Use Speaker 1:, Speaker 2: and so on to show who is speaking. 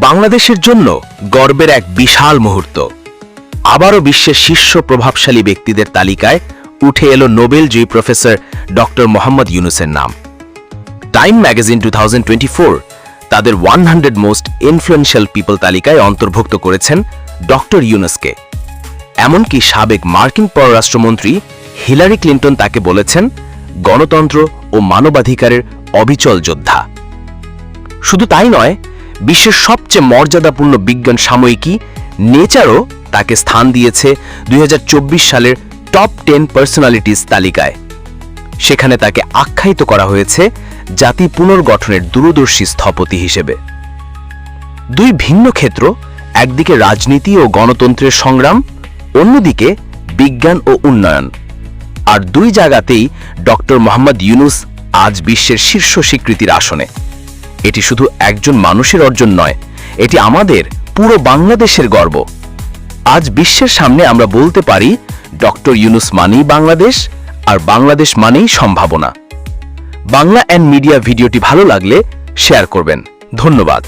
Speaker 1: বাংলাদেশের জন্য গর্বের এক বিশাল মুহূর্ত। আবারও বিশ্বের শীর্ষ প্রভাবশালী ব্যক্তিদের তালিকায় উঠে এলো নোবেল জয়ী প্রফেসর ডক্টর মোহাম্মদ ইউনুসের নাম। টাইম ম্যাগাজিন টু তাদের one hundred most influential people তালিকায় অন্তর্ভুক্ত করেছেন ডক্টর ইউনুসকে। এমনকি সাবেক মার্কিন পররাষ্ট্রমন্ত্রী হিলারি ক্লিন্টন তাকে বলেছেন, গণতন্ত্র ও মানবাধিকারের অবিচল যোদ্ধা। শুধু তাই নয় বিশ্বের সবচেয়ে মর্যাদাপূর্ণ বিজ্ঞান সাময়িকী নেচারও তাকে স্থান দিয়েছে দুই হাজার চব্বিশ সালের টপ টেন পার্সোনালিটিস তালিকায়। সেখানে তাকে আখ্যায়িত করা হয়েছে জাতি পুনর্গঠনের দূরদর্শী স্থপতি হিসেবে। দুই ভিন্ন ক্ষেত্র, একদিকে রাজনীতি ও গণতন্ত্রের সংগ্রাম, অন্যদিকে বিজ্ঞান ও উন্নয়ন। আর দুই জায়গাতেই ডক্টর মোহাম্মদ ইউনুস আজ বিশ্বের শীর্ষ স্বীকৃতির আসনে। এটি শুধু একজন মানুষের অর্জন নয়, এটি আমাদের পুরো বাংলাদেশের গর্ব। আজ বিশ্বের সামনে আমরা বলতে পারি, ডক্টর ইউনুস মানেই বাংলাদেশ, আর বাংলাদেশ মানেই সম্ভাবনা। বাংলা অ্যান্ড মিডিয়া ভিডিওটি ভালো লাগলে শেয়ার করবেন। ধন্যবাদ।